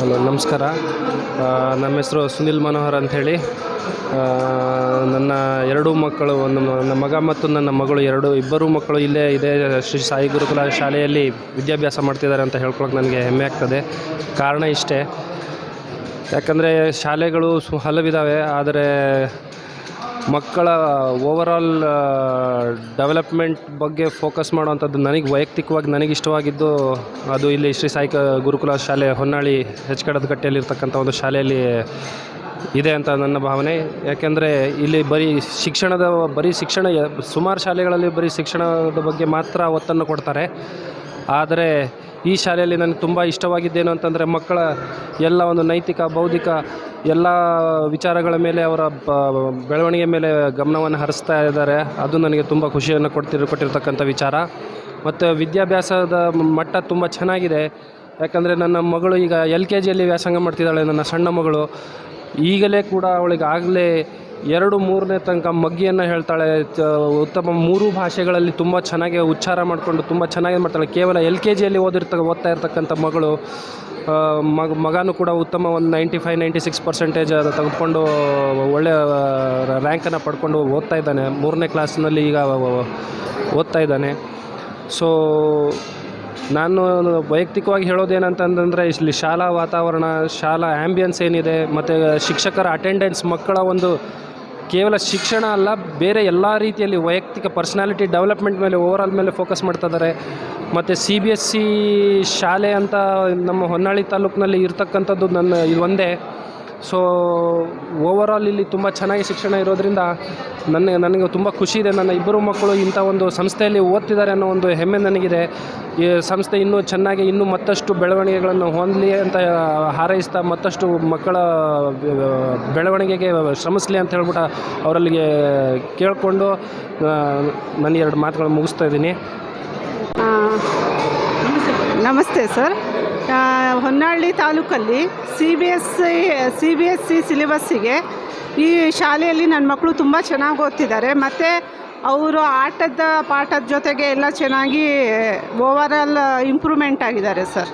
Hello, ನಮಸ್ಕಾರ. ನಮ್ಮ ಹೆಸರು ಸುನಿಲ್ ಮನೋಹರ್ ಅಂಥೇಳಿ. ನನ್ನ ಎರಡೂ ಮಕ್ಕಳು, ಒಂದು ನನ್ನ ಮಗ ಮತ್ತು ನನ್ನ ಮಗಳು ಎರಡು, ಇಬ್ಬರು ಮಕ್ಕಳು ಇಲ್ಲೇ ಇದೇ. ಶ್ರೀ ಸಾಯಿ ಗುರುಕುಲ ಶಾಲೆಯಲ್ಲಿ ವಿದ್ಯಾಭ್ಯಾಸ ಮಾಡ್ತಿದ್ದಾರೆ ಅಂತ ಹೇಳ್ಕೊಳಕ್ಕೆ ನನಗೆ ಹೆಮ್ಮೆ ಆಗ್ತದೆ. ಕಾರಣ ಇಷ್ಟೇ. ಯಾಕಂದರೆ ಶಾಲೆಗಳು ಸು ಹಲವಿದ್ದಾವೆ ಆದರೆ ಮಕ್ಕಳ ಓವರಾಲ್ ಡೆವಲಪ್ಮೆಂಟ್ ಬಗ್ಗೆ ಫೋಕಸ್ ಮಾಡುವಂಥದ್ದು ನನಗೆ ವೈಯಕ್ತಿಕವಾಗಿ ನನಗೆ ಇಷ್ಟವಾಗಿದ್ದು ಅದು ಇಲ್ಲಿ ಶ್ರೀ ಸಾಯಿ ಗುರುಕುಲ ಶಾಲೆ ಹೊನ್ನಾಳಿ ಹೆಚ್ಕಡದ ಕಟ್ಟೆಯಲ್ಲಿರ್ತಕ್ಕಂಥ ಒಂದು ಶಾಲೆಯಲ್ಲಿ ಇದೆ ಅಂತ ನನ್ನ ಭಾವನೆ. ಯಾಕೆಂದರೆ ಇಲ್ಲಿ ಬರೀ ಶಿಕ್ಷಣದ, ಬರೀ ಶಿಕ್ಷಣ, ಸುಮಾರು ಶಾಲೆಗಳಲ್ಲಿ ಬರೀ ಶಿಕ್ಷಣದ ಬಗ್ಗೆ ಮಾತ್ರ ಒತ್ತನ್ನು ಕೊಡ್ತಾರೆ. ಆದರೆ ಈ ಶಾಲೆಯಲ್ಲಿ ನನಗೆ ತುಂಬ ಇಷ್ಟವಾಗಿದ್ದೇನು ಅಂತಂದರೆ ಮಕ್ಕಳ ಎಲ್ಲ ಒಂದು ನೈತಿಕ, ಬೌದ್ಧಿಕ ಎಲ್ಲ ವಿಚಾರಗಳ ಮೇಲೆ ಅವರ ಬೆಳವಣಿಗೆ ಮೇಲೆ ಗಮನವನ್ನು ಹರಿಸ್ತಾ ಇದ್ದಾರೆ. ಅದು ನನಗೆ ತುಂಬ ಖುಷಿಯನ್ನು ಕೊಡ್ತಿರ್, ಕೊಟ್ಟಿರ್ತಕ್ಕಂಥ ವಿಚಾರ. ಮತ್ತು ವಿದ್ಯಾಭ್ಯಾಸದ ಮಟ್ಟ ತುಂಬ ಚೆನ್ನಾಗಿದೆ. ಯಾಕಂದರೆ ನನ್ನ ಮಗಳು ಈಗ ಎಲ್ ಕೆ ಜಿಯಲ್ಲಿ ವ್ಯಾಸಂಗ ಮಾಡ್ತಿದ್ದಾಳೆ, ನನ್ನ ಸಣ್ಣ ಮಗಳು. ಈಗಲೇ ಕೂಡ ಅವಳಿಗೆ ಆಗಲೇ ಎರಡು ಮೂರನೇ ತನಕ ಮಗ್ಗಿಯನ್ನು ಹೇಳ್ತಾಳೆ. ಉತ್ತಮ ಮೂರು ಭಾಷೆಗಳಲ್ಲಿ ತುಂಬ ಚೆನ್ನಾಗಿ ಉಚ್ಚಾರ ಮಾಡಿಕೊಂಡು ತುಂಬ ಚೆನ್ನಾಗಿ ಮಾಡ್ತಾಳೆ? ಕೇವಲ ಎಲ್ ಕೆ ಜಿಯಲ್ಲಿ ಓದಿರ್ತ, ಓದ್ತಾ ಇರ್ತಕ್ಕಂಥ ಮಗಳು ಮಗ, ಮಗನೂ ಕೂಡ ಉತ್ತಮ ಒಂದು ninety five, ninety six percentage ತೆಗೆದುಕೊಂಡು ಒಳ್ಳೆಯ ರ್ಯಾಂಕನ್ನು ಪಡ್ಕೊಂಡು ಓದ್ತಾ ಇದ್ದಾನೆ. ಮೂರನೇ ಕ್ಲಾಸ್ನಲ್ಲಿ ಈಗ ಓದ್ತಾ ಇದ್ದಾನೆ. ಸೊ ನಾನು ವೈಯಕ್ತಿಕವಾಗಿ ಹೇಳೋದೇನಂತಂದರೆ, ಇಲ್ಲಿ ಶಾಲಾ ವಾತಾವರಣ, ಶಾಲಾ ಆ್ಯಂಬಿಯನ್ಸ್ ಏನಿದೆ, ಮತ್ತು ಶಿಕ್ಷಕರ ಅಟೆಂಡೆನ್ಸ್ ಮಕ್ಕಳ ಒಂದು ಕೇವಲ ಶಿಕ್ಷಣ ಅಲ್ಲ, ಬೇರೆ ಎಲ್ಲ ರೀತಿಯಲ್ಲಿ ವೈಯಕ್ತಿಕ ಪರ್ಸ್ನಾಲಿಟಿ ಡೆವಲಪ್ಮೆಂಟ್ ಮೇಲೆ ಓವರಾಲ್ ಮೇಲೆ ಫೋಕಸ್ ಮಾಡ್ತಾ ಇದ್ದಾರೆ. ಮತ್ತು ಸಿ ಬಿ ಎಸ್ ಸಿ ಶಾಲೆ ಅಂತ ನಮ್ಮ ಹೊನ್ನಾಳಿ ತಾಲೂಕಿನಲ್ಲಿ ಇರ್ತಕ್ಕಂಥದ್ದು ನನ್ನ ಇದು ಒಂದೇ. ಸೊ ಆಲ್ ಇಲ್ಲಿ ತುಂಬ ಚೆನ್ನಾಗಿ ಶಿಕ್ಷಣ ಇರೋದ್ರಿಂದ ನನ್ನ ನನಗೆ ತುಂಬ ಖುಷಿ ಇದೆ. ನನ್ನ ಇಬ್ಬರು ಮಕ್ಕಳು ಇಂಥ ಒಂದು ಸಂಸ್ಥೆಯಲ್ಲಿ ಓದ್ತಿದ್ದಾರೆ ಅನ್ನೋ ಒಂದು ಹೆಮ್ಮೆ ನನಗಿದೆ. ಈ ಸಂಸ್ಥೆ ಇನ್ನೂ ಚೆನ್ನಾಗಿ ಇನ್ನೂ ಮತ್ತಷ್ಟು ಬೆಳವಣಿಗೆಗಳನ್ನು ಹೊಂದಲಿ ಅಂತ ಹಾರೈಸ್ತಾ ಮತ್ತಷ್ಟು ಮಕ್ಕಳ ಬೆಳವಣಿಗೆಗೆ ಶ್ರಮಿಸಲಿ ಅಂತ ಹೇಳ್ಬಿಟ್ಟು ಅವರಲ್ಲಿಗೆ ಕೇಳಿಕೊಂಡು ನನ್ನ ಎರಡು ಮಾತುಗಳನ್ನು ಮುಗಿಸ್ತಾ ಇದ್ದೀನಿ. ನಮಸ್ತೆ ಸರ್. ಹೊನ್ನಾಳಿ ತಾಲೂಕಲ್ಲಿ C B S C B S C ಸಿಲೆಬಸ್ಸಿಗೆ ಈ ಶಾಲೆಯಲ್ಲಿ ನನ್ನ ಮಕ್ಕಳು ತುಂಬ ಚೆನ್ನಾಗಿ ಓದ್ತಿದ್ದಾರೆ. ಮತ್ತು ಅವರು ಆಟದ ಪಾಠದ ಜೊತೆಗೆ ಎಲ್ಲ ಚೆನ್ನಾಗಿ ಓವರಾಲ್ ಇಂಪ್ರೂವ್ಮೆಂಟ್ ಆಗಿದ್ದಾರೆ ಸರ್